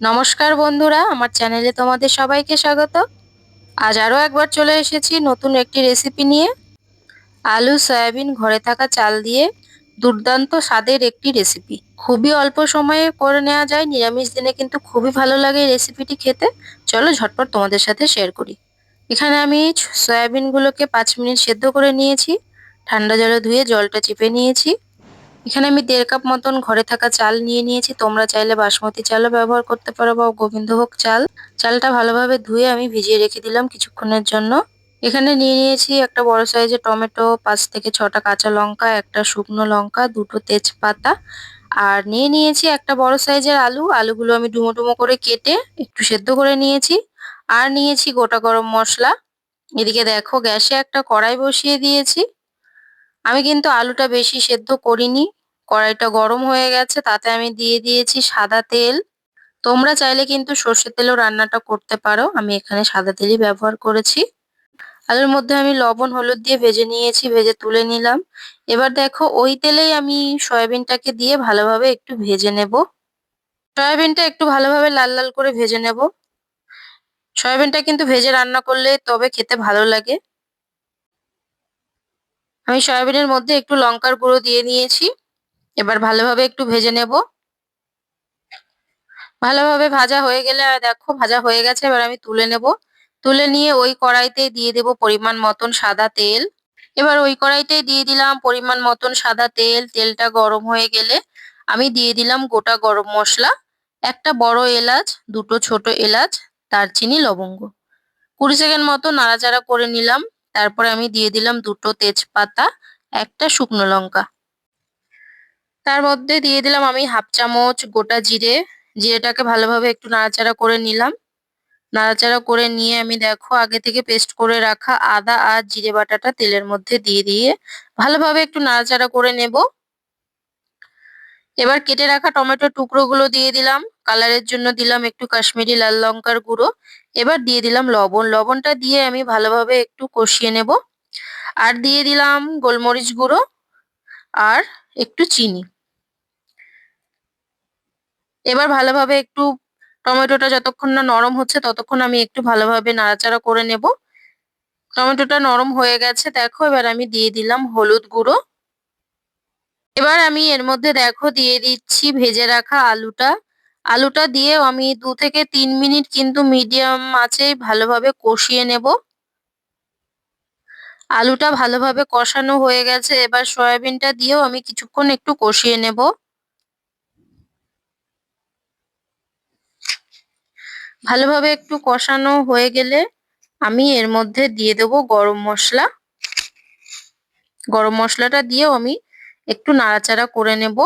নমস্কার বন্ধুরা, আমার চ্যানেলে তোমাদের সবাইকে স্বাগত। আজ আরও একবার চলে এসেছি নতুন একটি রেসিপি নিয়ে। আলু, সয়াবিন ঘরে থাকা চাল দিয়ে দুর্দান্ত স্বাদের একটি রেসিপি খুবই অল্প সময়ে করে নেওয়া যায়, নিরামিষ দিনে কিন্তু খুবই ভালো লাগে এই রেসিপিটি খেতে। চলো ঝটপট তোমাদের সাথে শেয়ার করি। এখানে আমি সয়াবিনগুলোকে পাঁচ মিনিট সেদ্ধ করে নিয়েছি। ঠান্ডা জলে ধুয়ে জলটা চেপে নিয়েছি। এখানে আমি দেড় কাপ মতন ঘরে থাকা চাল নিয়ে নিয়েছি। তোমরা চাইলে বাসমতি চালও ব্যবহার করতে পারো বা গোবিন্দভোগ চাল। চালটা ভালোভাবে ধুয়ে আমি ভিজিয়ে রেখে দিলাম কিছুক্ষণের জন্য। এখানে নিয়ে নিয়েছি একটা বড় সাইজের টমেটো, পাঁচ থেকে ছটা কাঁচা লঙ্কা, একটা শুকনো লঙ্কা, দুটো তেজপাতা। আর নিয়ে নিয়েছি একটা বড় সাইজের আলু। আলুগুলো আমি ডুমো ডুমো করে কেটে একটু সেদ্ধ করে নিয়েছি। আর নিয়েছি গোটা গরম মশলা। এদিকে দেখো গ্যাসে একটা কড়াই বসিয়ে দিয়েছি। আমি কিন্তু আলুটা বেশি সেদ্ধ করিনি। কড়াইটা গরম হয়ে গেছে, তাতে আমি দিয়ে দিয়েছি সাদা তেল। তোমরা চাইলে কিন্তু সর্ষের তেলেও রান্নাটা করতে পারো, আমি এখানে সাদা তেলই ব্যবহার করেছি। আলুর মধ্যে আমি লবণ, হলুদ দিয়ে ভেজে নিয়েছি, ভেজে তুলে নিলাম। এবার দেখো, ওই তেলেই আমি সয়াবিনটাকে দিয়ে ভালোভাবে একটু ভেজে নেব। সয়াবিনটা একটু ভালোভাবে লাল লাল করে ভেজে নেব। সয়াবিনটা কিন্তু ভেজে রান্না করলে তবে খেতে ভালো লাগে। আমি সয়াবিনের মধ্যে একটু লঙ্কার গুঁড়ো দিয়ে নিয়েছি। এবার ভালোভাবে একটু ভেজে নেব। ভালোভাবে ভাজা হয়ে গেলে, দেখো ভাজা হয়ে গেছে, এবার আমি তুলে নেব। তুলে নিয়ে ওই কড়াইতে দিয়ে দেব পরিমাণ মতন সাদা তেল। এবার ওই কড়াইতে দিয়ে দিলাম পরিমাণ মতন সাদা তেল। তেলটা গরম হয়ে গেলে আমি দিয়ে দিলাম গোটা গরম মশলা। একটা বড় এলাচ, দুটো ছোট এলাচ, দারচিনি, লবঙ্গ। কুড়ি সেকেন্ড মতো নাড়াচাড়া করে নিলাম। তারপরে আমি দিয়ে দিলাম দুটো তেজপাতা, একটা শুকনো লঙ্কা। তার মধ্যে দিয়ে দিলাম আমি হাফ চামচ গোটা জিরে। জিরেটাকে ভালোভাবে একটু নাড়াচাড়া করে নিলাম। নাড়াচাড়া করে নিয়ে আমি দেখো আগে থেকে পেস্ট করে রাখা আদা আর জিরে বাটাটা তেলের মধ্যে দিয়ে দিয়ে ভালোভাবে একটু নাড়াচাড়া করে নেব। এবার কেটে রাখা টমেটোর টুকরোগুলো দিয়ে দিলাম। কালারের জন্য দিলাম একটু কাশ্মীরি লাল লঙ্কার গুঁড়ো। এবার দিয়ে দিলাম লবণ। লবণটা দিয়ে আমি ভালোভাবে একটু কষিয়ে নেব। আর দিয়ে দিলাম গোলমরিচ গুঁড়ো আর একটু চিনি। এবার ভালোভাবে একটু টমেটোটা যতক্ষণ না নরম হচ্ছে, ততক্ষণ আমি একটু ভালোভাবে নাড়াচাড়া করে নেব। টমেটোটা নরম হয়ে গেছে, দেখো, এবার আমি দিয়ে দিলাম হলুদ গুঁড়ো। এবার আমি এর মধ্যে, দেখো, দিয়ে দিচ্ছি ভেজে রাখা আলুটা। আলুটা দিয়ে আমি দু থেকে তিন মিনিট কিন্তু মিডিয়াম আছে ভালোভাবে কষিয়ে নেব। আলুটা ভালোভাবে কষানো হয়ে গেছে, এবার সয়াবিনটা দিয়েও আমি কিছুক্ষণ একটু কষিয়ে নেব। ভালোভাবে একটু কষানো হয়ে গেলে আমি এর মধ্যে দিয়ে দেব গরম মশলা। গরম মশলাটা দিয়েও আমি একটু নাড়াচাড়া করে নেব।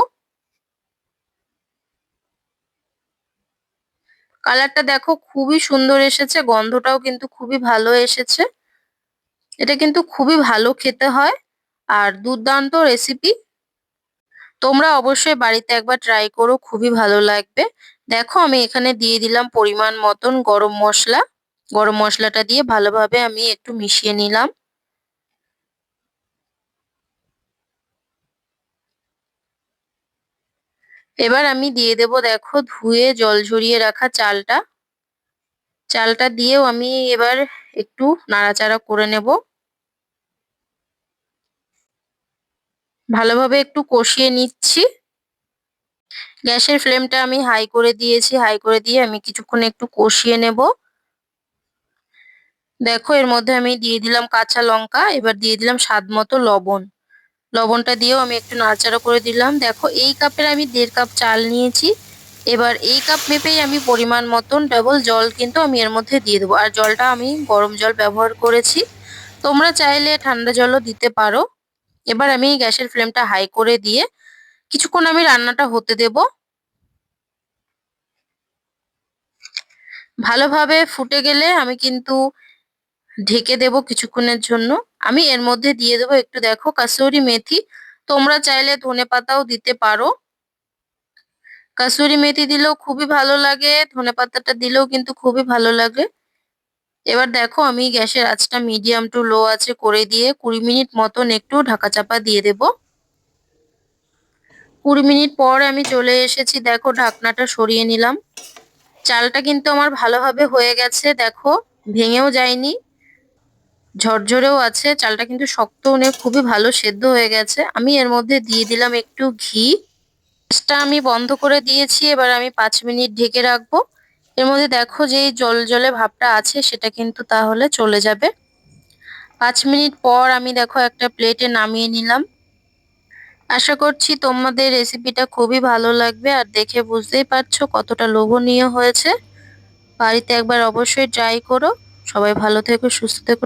কালারটা দেখো খুবই সুন্দর এসেছে, গন্ধটাও কিন্তু খুবই ভালো এসেছে। এটা কিন্তু খুবই ভালো খেতে হয় আর দুর্দান্ত রেসিপি তোমরা অবশ্যই বাড়িতে একবার ট্রাই করো, খুবই ভালো লাগবে। দেখো, আমি এখানে দিয়ে দিলাম পরিমাণ মতন গরম মশলা। গরম মশলাটা দিয়ে ভালোভাবে আমি একটু মিশিয়ে নিলাম। এবার আমি দিয়ে দেব, দেখো, ধুয়ে জল ঝরিয়ে রাখা চালটা। চালটা দিয়েও আমি এবার একটু নাড়াচাড়া করে নেব। ভালোভাবে একটু কষিয়ে নিচ্ছি। গ্যাসের ফ্লেমটা আমি হাই করে দিয়েছি, হাই করে দিয়ে আমি কিছুক্ষণ একটু কষিয়ে নেব। দেখো, এর মধ্যে আমি দিয়ে দিলাম কাঁচা লঙ্কা, এবার দিয়ে দিলাম স্বাদ মতো লবণ। লবণটা দিয়েও আমি একটু নাড়াচাড়া করে দিলাম। দেখো, এই কাপের আমি দেড় কাপ চাল নিয়েছি। এবার এই কাপ মেপেই আমি পরিমাণ মতন ডাবল জল কিন্তু আমি এর মধ্যে দিয়ে দেবো। আর জলটা আমি গরম জল ব্যবহার করেছি। তোমরা চাইলে ঠান্ডা জলও দিতে পারো। এবার আমি গ্যাসের ফ্লেমটা হাই করে দিয়ে কিছুক্ষণ আমি রান্নাটা হতে দেব। ভালোভাবে ফুটে গেলে আমি কিন্তু ঢেকে দেব কিছুক্ষণের জন্য। আমি এর মধ্যে দিয়ে দেবো একটু দেখো কাসুরি মেথি। তোমরা চাইলে ধনে পাতাও দিতে পারো। কাসুরি মেথি দিলেও খুবই ভালো লাগে, ধনে পাতাটা দিলেও কিন্তু খুবই ভালো লাগে। এবার দেখো আমি গ্যাসের আঁচটা মিডিয়াম টু লো আছে করে দিয়ে কুড়ি মিনিট মতন একটু ঢাকা চাপা দিয়ে দেব। কুড়ি মিনিট পর আমি চলে এসেছি, দেখো ঢাকনাটা সরিয়ে নিলাম। চালটা কিন্তু আমার ভালোভাবে হয়ে গেছে, দেখো, ভেঙেও যায়নি, ঝরঝরেও আছে। চালটা কিন্তু শক্ত নেই খুবই ভালো সেদ্ধ হয়ে গেছে। আমি এর মধ্যে দিয়ে দিলাম একটু ঘি। গ্যাসটা আমি বন্ধ করে দিয়েছি, এবার আমি পাঁচ মিনিট ঢেকে রাখব। এর মধ্যে দেখো যে জল জলে ভাবটা আছে, সেটা কিন্তু তাহলে চলে যাবে। পাঁচ মিনিট পর আমি দেখো একটা প্লেটে নামিয়ে নিলাম। আশা করছি তোমাদের রেসিপিটা খুবই ভালো লাগবে আর দেখে বুঝতেই পারছ কতটা লোভনীয় হয়েছে। বাড়িতে একবার অবশ্যই ট্রাই করো। সবাই ভালো থেকো, সুস্থ থেকো